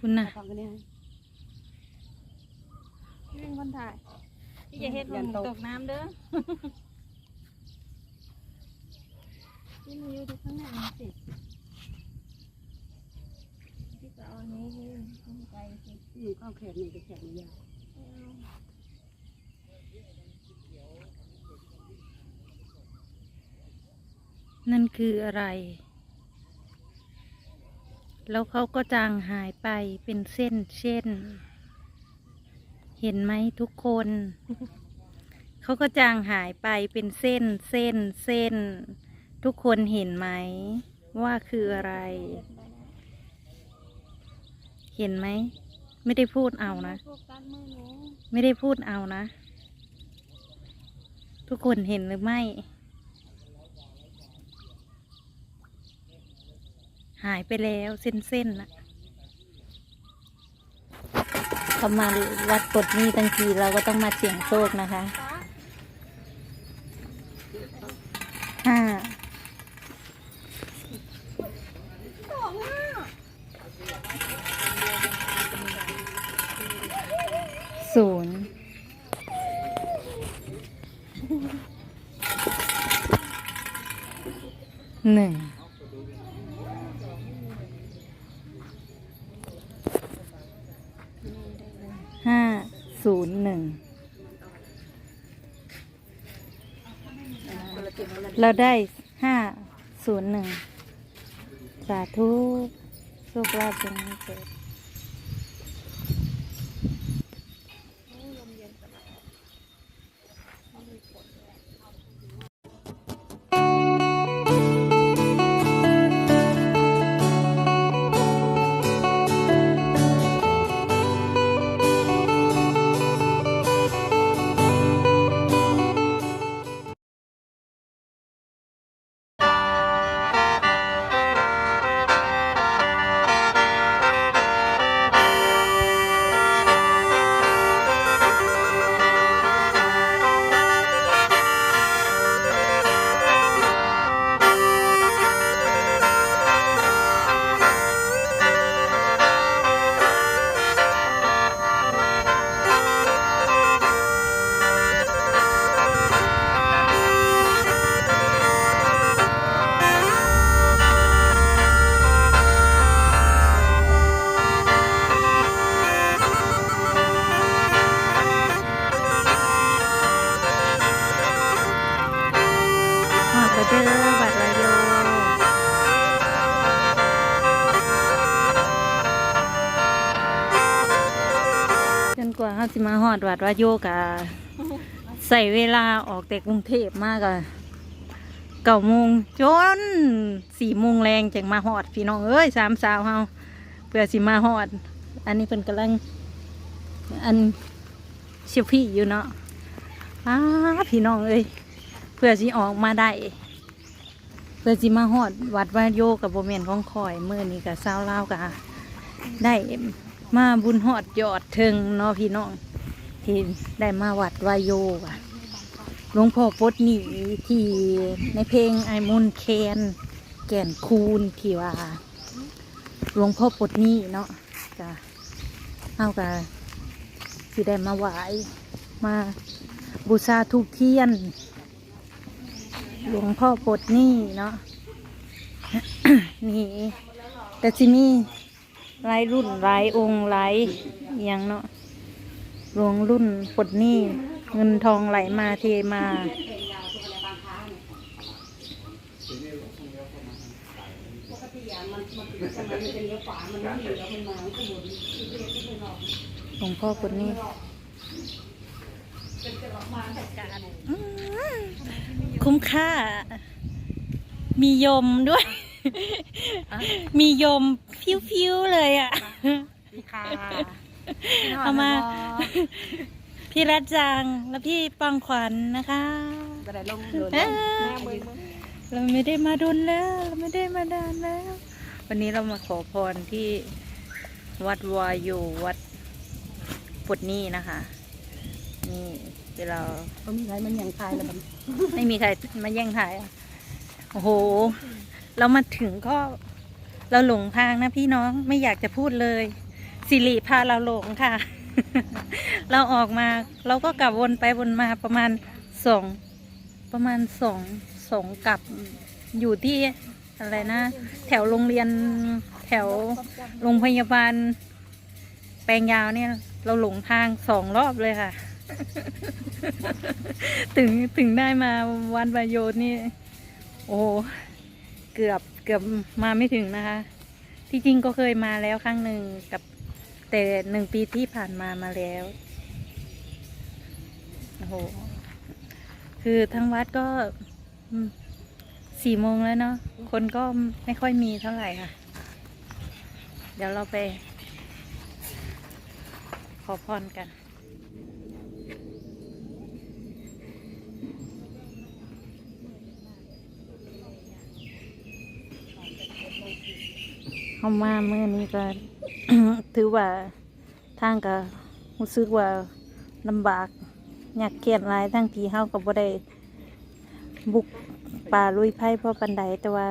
คุณน่ะฟังกันเนี่ยพี่เป็นคนถ่ายพี่จะเฮ็ดมันตกน้ำเด้อพี่มาอยู่ที่ข้างหน้าสิพี่ก็เอาอันนี้ยืนข้างไกลสิอืมก็เอาแขนนี่ไปแขนนี่ยาวนั่นคืออะไร แล้วเขาก็จางหายไปเป็นเส้นเช่น เห็นไหมทุกคน เขาก็จางหายไปเป็นเส้นเส้นเส้น ทุกคนเห็นไหม ว่าคืออะไร เห็นไหม ไม่ได้พูดเอานะ ไม่ได้พูดเอานะ ทุกคนเห็นหรือไม่ หายไปแล้วเส้นๆน่ะเขามาวัดกดนี้ทั้งทีเราก็ต้องมาเสี่ยงโชคนะคะห้าศูนย์หนึ่ง ห้า ศูนย์หนึ่ง คนละ เราได้ห้าศูนย์หนึ่งสาธุโชคลาภจงเกิด อดวัดวายโยกะใส่เวลาออกแต่กรุงเทพมากอะเก้าโมงจนสี่โมงแรงจังมาหอดพี่น้องเอ้ยสามสาวเฮาเพื่อสิมาหอด อันนี้เพิ่นกำลัง อันเชียวพี่อยู่เนาะอ้าพี่น้องเอ้ยเพื่อสิออกมาได้เพื่อสิมาฮอดวัดวาโยกับโบเมนของคอยเมื่อนี้กับสาวลาวกะได้มาบุญฮอดยอดถึงเนาะพี่น้อง ที่ได้มาวัดวายโยอะหลวงพ่อปลดหนีที่ในเพลงไอมุนเคนแก่นคูนที่ว่าหลวงพ่อปลดหนีเนาะกะเอากะที่ได้มาไหวมาบูชาทุกเทียน หลวงพ่อปลดหนี่เนาะนี่ แต่จิมีหลายรุ่นหลายองค์หลายอย่างเนาะ หลวงรุ่นปลดหนี้เงินทองไหลมาเทมา ปกติอะมันมันสมัยมันจะเลี้ยวขวามันไม่มีแล้วมันมาข้างบนหลวงพ่อปลดหนี้อืมคุ้มค่า มียมด้วย มียมพิ้วๆเลยอะค่ะ เอามา พี่รัตจังและพี่ปองขวัญนะคะกระไดลงโดนเอ้ยแม่เบิ้งเราไม่ได้มาดุนแล้ว เราไม่ได้มาดานแล้ว วันนี้เรามาขอพรที่วัดวายูวัดปุดนี่นะคะ นี่เดี๋ยวเราเขามีใครมันยังคายแล้วมันไม่มีใครมาแย่งถ่ายอะโอ้โห เรามาถึงก็ เราหลงทางนะพี่น้องไม่อยากจะพูดเลย สิริพาเราหลงค่ะ เราออกมาเราก็กลับวนไปวนมาประมาณสองประมาณสองสองกลับอยู่ที่อะไรนะ แถวโรงเรียนแถวโรงพยาบาล แปลงยาวเนี่ย เราหลงทางสองรอบเลยค่ะ ถึงถึงได้มาวันประโยชน์นี่ โอ้เกือบเกือบมาไม่ถึงนะคะ ที่จริงก็เคยมาแล้วครั้งหนึ่งกับ แต่หนึ่งปีที่ผ่านมามาแล้วโอ้โหคือทั้งวัดก็สี่โมงแล้วเนาะคนก็ไม่ค่อยมีเท่าไหร่ค่ะ เดี๋ยวเราไป ขอพรกันเข้ามาเมื่อนี้ก็ ถือว่าทางก็รู้สึกว่าลำบากอยากเกียดหลายทั้งทีเฮาก็บ่ได้บุกป่าลุยไพ่เพราะปันไดแต่ว่า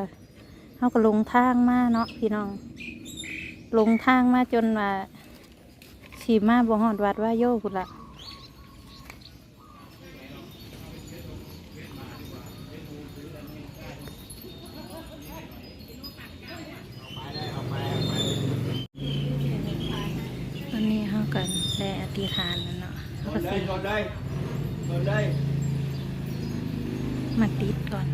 เฮาก็ลงทางมาเนาะพี่น้อง ลงทางมาจนว่าฉีมาบ่ฮอดวัดว่าโยพุ่นละตอนนี้เฮากันได้อธิษฐานแล้วเนาะเฮาก็ Ngồi สิ đây, ngồi đây. Ngồi đây. มาติดก่อน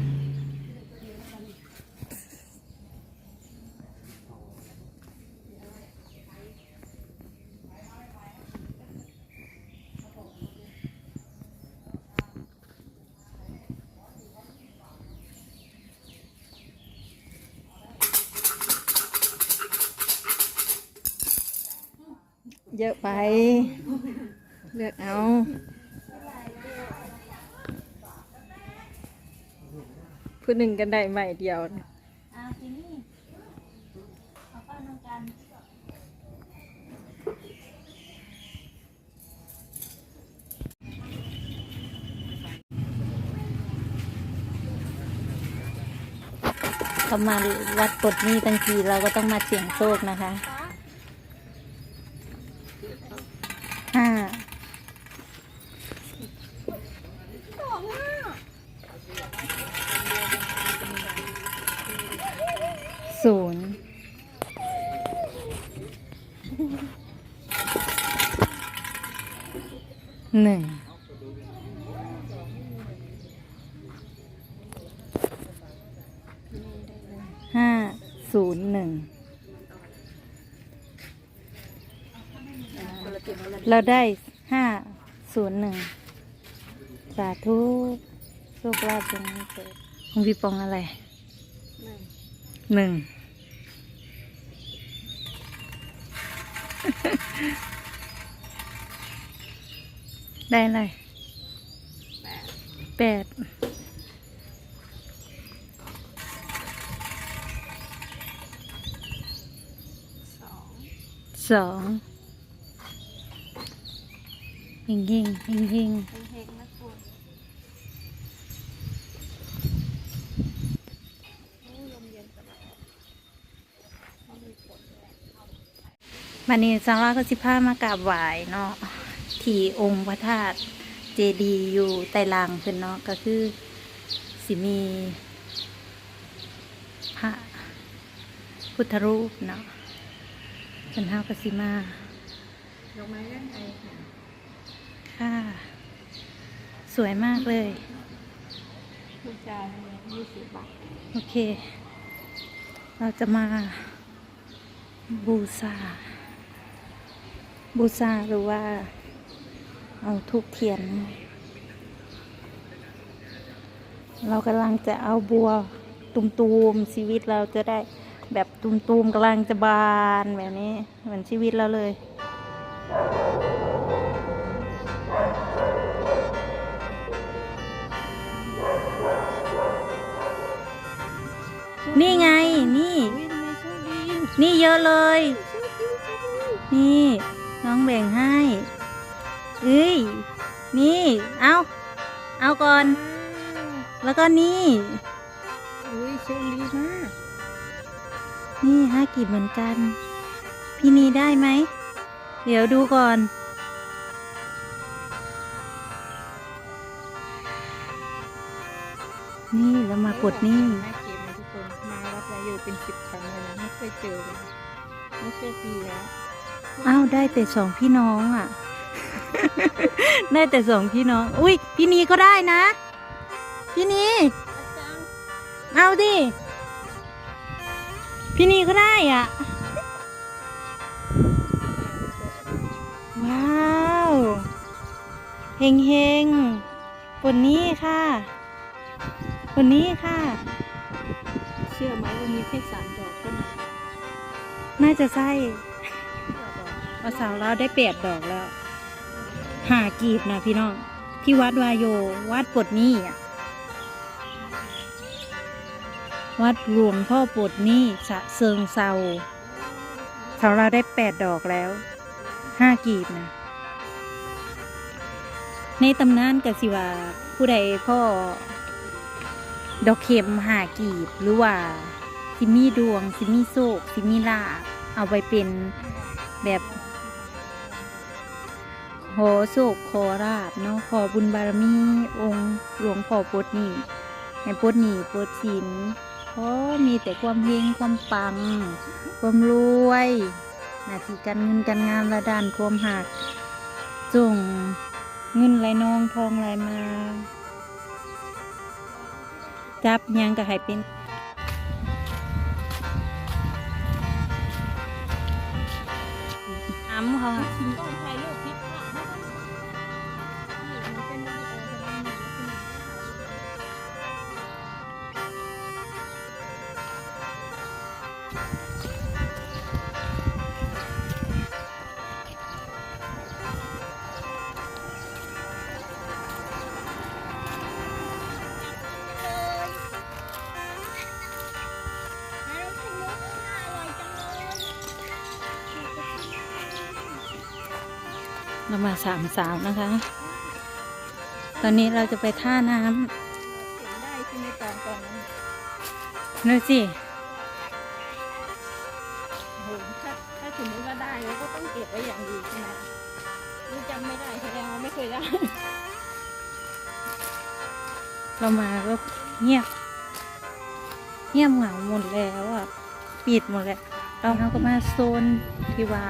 เยอะไป เลือกเอาผู้หนึ่งกันได้ใหม่เดียวนะเขามาวัดกดนี้ทั้งทีเราก็ต้องมาเสี่ยงโชคนะคะ ห้า ศูนย์หนึ่งห้าศูนย์หนึ่ง เราได้ห้าศูนย์หนึ่งสาธุโชคลาภจงมีเกิดของพี่ปองอะไรหนึ่งได้อะไรแปดสอง สองหิงหิงหิงหิงเฮงนะคุณโอ้ลมเย็นตลอดไม่มีฝนเลยวันนี้สังราก็สิพามากราบไหว้เนาะที่องค์พระธาตุเจดีย์อยู่ใต้ลางเพิ่นเนาะก็คือสิมีพระพุทธรูปเนาะเพิ่นเฮาก็สิมาดอกไม้ด้านในค่ะ ค่ะ สวยมากเลยบูชายี่สิบบาท โอเค เราจะมา บูชาบูชาหรือว่า เอาทุกเทียน เรากำลังจะเอาบัวตุมๆชีวิตเราจะได้แบบตุมๆกำลังจะบานแบบนี้ เหมือนชีวิตเราเลย นี่ไง นี่อุ้ยทำไมโชคดีนี่เยอะเลย นี่ น้องแบ่งให้ เอ้ย นี่ เอา เอาก่อน แล้วก็นี่อุ้ยโชคดีมาก นี่ห้ากีบเหมือนกัน พี่นีได้ไหมไเดี๋ยวดูก่อนนี่เรามาปลดหนี่ มาวัดวายโยเป็นสิบครั้งเลยนะไม่เคยเจอเลยไม่เคยปีแล้วอ้าวได้แต่สองพี่น้องอะ ได้แต่สองพี่น้อง อุ้ยพี่นีก็ได้นะ พี่นีอาจารย์เอาดิพี่นีก็ได้อะ ว้าวเฮงเฮงๆคนนี้ค่ะคนนี้ค่ะ เชื่อไหมว่ามีแค่สามดอกเท่านั้นน่าจะใช่เอาสาวเราได้แปดดอกแล้ว หากีบนะพี่น้อง ที่วัดวายโย วัดปดนี้อะวัดหลวงพ่อปดนี้สะเซิงเซาสาวเราได้แปดดอกแล้วห้ากีบนะในตำนานกสิว่าผู้ใดพ่อ ดอกเข็มหากีบหรือว่าสิมีดวงสิมีโศกสิมีลาภเอาไปเป็นแบบขอโศกขอราบเนาะขอบุญบารมีองค์หลวงพ่อปดนี่ให้ปดนี่ปลดสินขอมีแต่ความเฮงความปัง ความรวยหน้าที่การเงินการงานระดานความหักจงเงินไหลนองทองไหลมา จับยังก็ให้เป็นน้ำเขา เรามาสามสาวนะคะ ตอนนี้เราจะไปท่าน้เห็นได้ที่ในตอนตอนนั้นำดูสิโอ้โหถ้าถ้าสมมติว่าได้แล้วก็ต้องเก็บไว้อย่างดีใช่ไหมนี่จำไม่ได้แสดงว่าไม่เคยได้ เรามาก็เงียบ เงียบเหงาหมดแล้วอะ ปิดหมดแล้ว เราเราก็มาโซนที่ว่า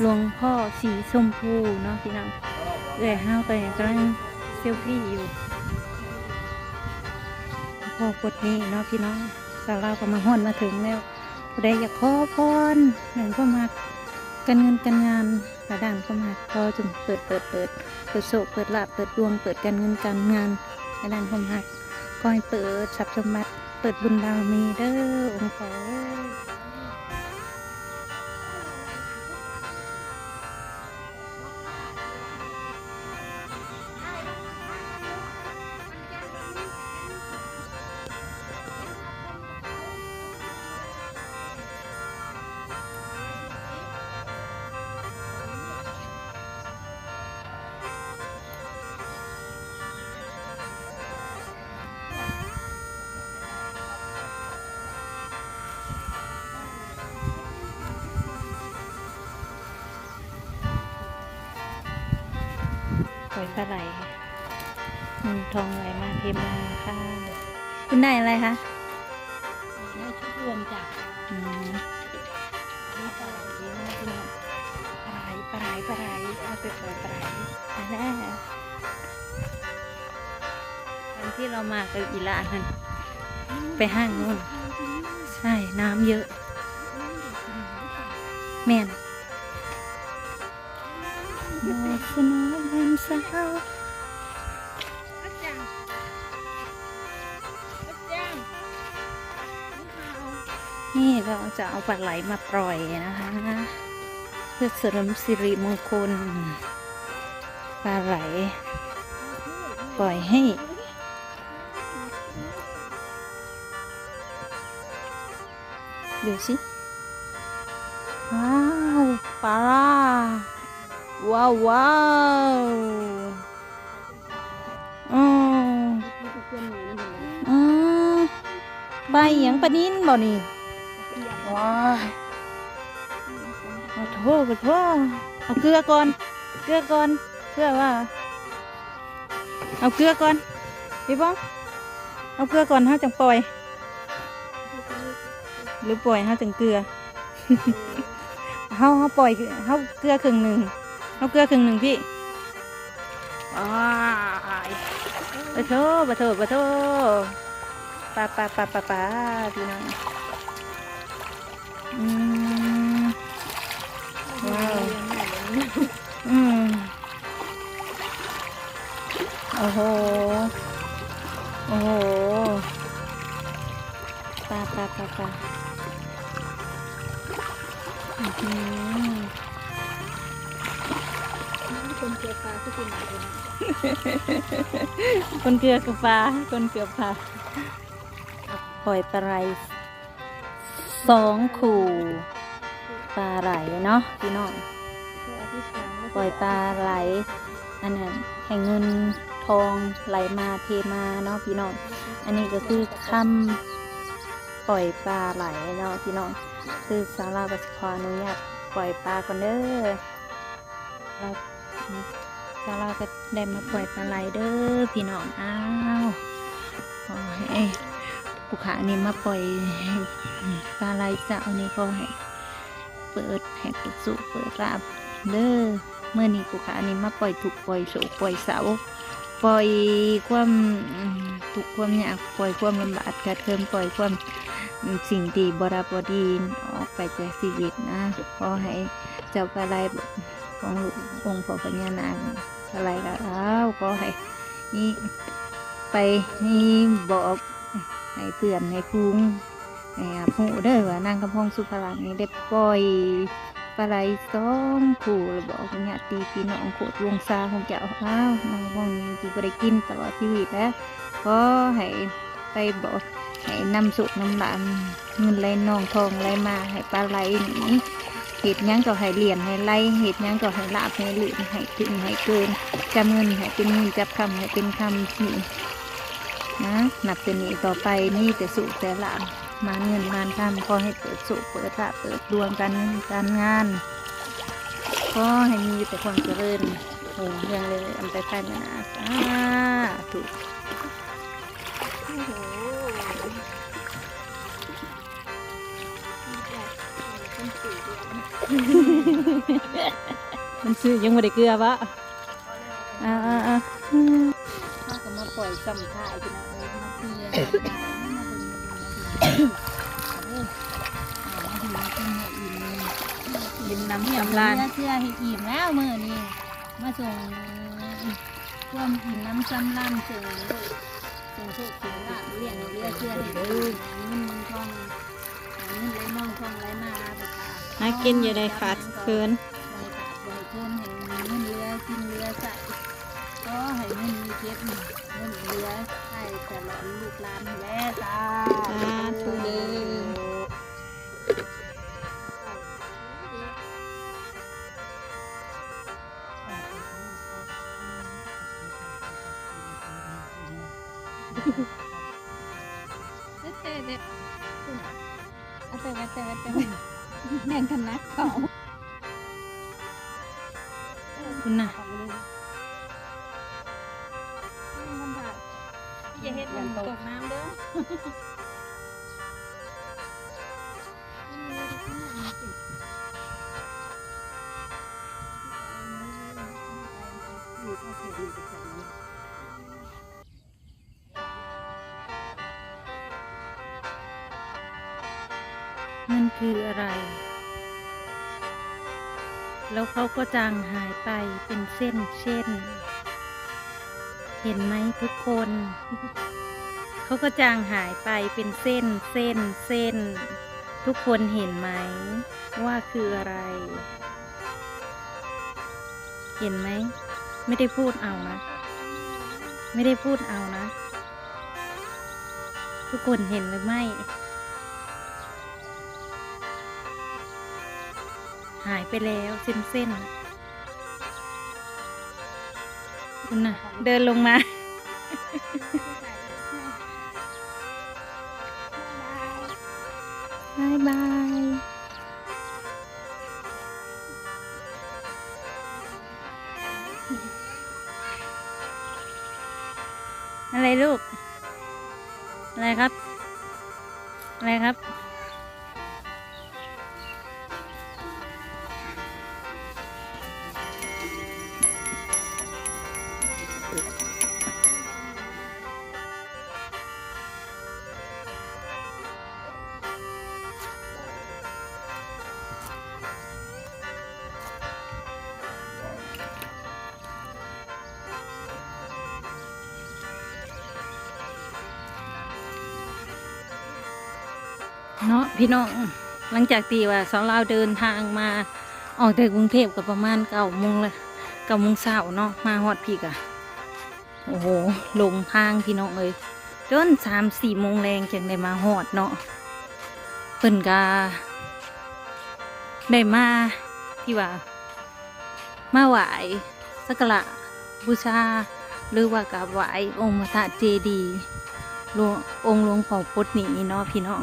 หลวงพ่อสีชมพูเนาะพี่น้องเอ้ยห้าวไปกำลังเซลฟี่อยู่พ่อปดนี้เนาะพี่น้องสาวเราก็มาห่อนมาถึงแล้วผู้ใดอยากขอพรหนึ่งก็มาการเงินการงานกระดานก็มาขอจงเปิดเปิดเปิดเปิดโศกเปิดลาบเปิดดวงเปิดการเงินการงานกระดานก็มาก้อยเปิดทรัพย์สมบัติเปิดบุญบารมีเด้อองค์ขอ ยปล่อยปลาไหลเงินทองไหลมาเทมาค่ะคุณได้อะไรคะได้ชุดรวมจากอืมนี่ปลาไหลเลี้ยงนะพี่น้องปลาไหลปลาไหลปลาไหลเอาไปปล่อยปลาไหลอันแรกวันที่เรามากับอีหลานนั่นไปห้างนู่นใช่น้ำเยอะ แม่นโนส โนแลมสาวอาจารย์อาจารย์นี่ค่ะนี่เราจะเอาปลาไหลมาปล่อยนะคะ เพื่อเสริมสิริมงคลปลาไหล ปล่อยให้ ดูสิาวว้าวอืมนี่ก็เพื่อนหนูนะเหมือนกันอืมใบหยังปลานินบ่นี่ว้ายโอ้โถโหปะโถเอาเกลือก่อน เกลือก่อนเพื่อว่า เอาเกลือก่อนพี่บ้องเอาเกลือก่อนห้าจังปล่อย หรือปล่อยห้าจังเกลือ เฮาเฮาปล่อยเฮาเกลือครึ่งหนึ่ง เฮาเกลือครึ่งหนึ่งพี่อ้ายปะโถปะโถปะโถปาปาปาปาปาพี่น้องอืมว้าวอืมโอ้โห โอ้โหปาปาปาปาอื้อหือ คนเจอปลาที่กินอะไรนคนเกลือกับปลาคนเกลือปลาปล่อยปลาไหลสองขู่ปลาไหลเนาะพี่น้องปล่อยปลาไหลอันนั้นแห่งเงินทองไหลมาเทมาเนาะพี่น้องอันนี้ก็คือคำปล่อยปลาไหลเนาะพี่น้องคือสาราก็สิขออนุญาตปล่อยปลาก่อนเด้อเราสาราก็ได้มาปล่อยปลาไหลเด้อพี่น้องอ้าวขอให้ผู้ขานี่มาปล่อยปลาไหลจะเอานี้ก็ให้เปิดแหกสุเปิดราบเด้อเมื่อนี้ผู้ขานี่มาปล่อยถูกปล่อยโศกปล่อยเสาปล่อยความอืมทุกความยากปล่อยความลำบากกระเทิมปล่อยความสิ่งที่บราบดีออกไปจากชีวิตนะขอให้เจ้ากระไรของลูก องค์พระปัญานางอะไรแล้วอ้าวขอให้นี่ไปนี่บอกให้เตือนให้คุ้งให้อาผู้เด้อว่านางกำพองสุภาลังนี่ได้ปล่อยปลาไหลสองขู่แล้วบอกญาติพี่น้องโคตรวงซาของเจ้าอ้าวนางกำพองนี่ที่บ่ได้กินตลอดชีวิตแล้วก็ให้ไปบอกให้นำสุกน้ำหลานเงินไหลนองทองไหลมาให้ปลาไหลนี่ เห็ดยังก็ให้เหลี้ยงให้ไล่เห็ดยังก็ให้ลาบให้เหลืองให้ถึงให้เกินจำเงินให้เป็นเงินจับคำให้เป็นคำนี่นะนับเป็นนี้ต่อไปนี่แต่สุขแต่ลาบมาเงินมานคำขอให้เปิดสุขเปิดลาบเปิดดวงการงินการงานขอให้มีแต่ความเจริญโอ้เรื่องเลยอันไปภายนนาสาธุ สี่เดือนมันซื้อยังไม่ได้เกลือวะอ่าอ่าอ่าถ้าก็มาปล่อยจำท่าอีกนะเอามาเกลือมาเบิ่งมาเบิ่งมาเบิ่งกินน้ำยำลานเสื้อให้อิ่มแล้วมือนี่มาส่งความอิ่มน้ำซ้ำล่ำส่งส่งโชคส่งลาบเลี้ยงเรือเสื้อให้ดูเงินทองเงินไหลนองทอง หลมาบุตรหากินอยู่ในขาดเคินบริษัทบริคนให้เงินเรือกินเรือใส่ก็ให้เงินมีเก็บเงินเรือใส่ตลอดลูกหลานและตาสาธุเด้อเต้เต้เอาไปไว้เต้ไว้เต้ แบ่งกันนะเขาคุณน่ะอย่าเฮ็ดมันตกน้ำเด้อมันคืออะไร แล้วเขาก็จางหายไปเป็นเส้นเช่น เห็นไหมทุกคน เขาก็จางหายไปเป็นเส้นเส้นเส้น ทุกคนเห็นไหม ว่าคืออะไร เห็นไหม ไม่ได้พูดเอานะ ไม่ได้พูดเอานะ ทุกคนเห็นหรือไม่ หายไปแล้วเส้นเส้นๆคุณน่ะ เดินลงมา พี่น้องหลังจากตีว่าสองเราเดินทางมาออกจากกรุงเทพกับประมาณเก้าโมงเลยเก้าโมงเช้าเนาะมาฮอดพี่กะโอ้โหลงทางพี่น้องเอ้ยจนสามสี่โมงแรงจังได้มาฮอดเนาะเปิ่นกาได้มาที่ว่า มาไหวสักการะบูชาหรือว่ากราบไหวองค์พระธาเจดีย์หลวงองค์หลวงพ่อพุทธนี้เนาะพี่น้อง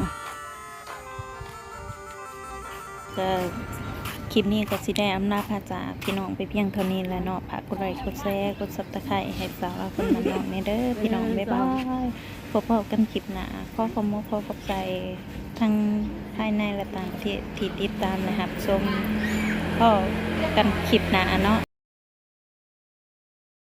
ก็คลิปนี้ก็สิได้อำนาจพาจากพี่น้องไปเพียงเท่านี้แหล้วเนาะพากกดไลค์กดแชร์กดซับสไครต์ให้สาวเราคนนั้นน้องในเด้อพี่น้องบ๊ายบายพบกันคลิปหน้าขอขอบคุณขอขอบใจทั้งภายในและต่างประเทศที่ติดตามนะครับชมพอกันคลิปหน้าเนาะ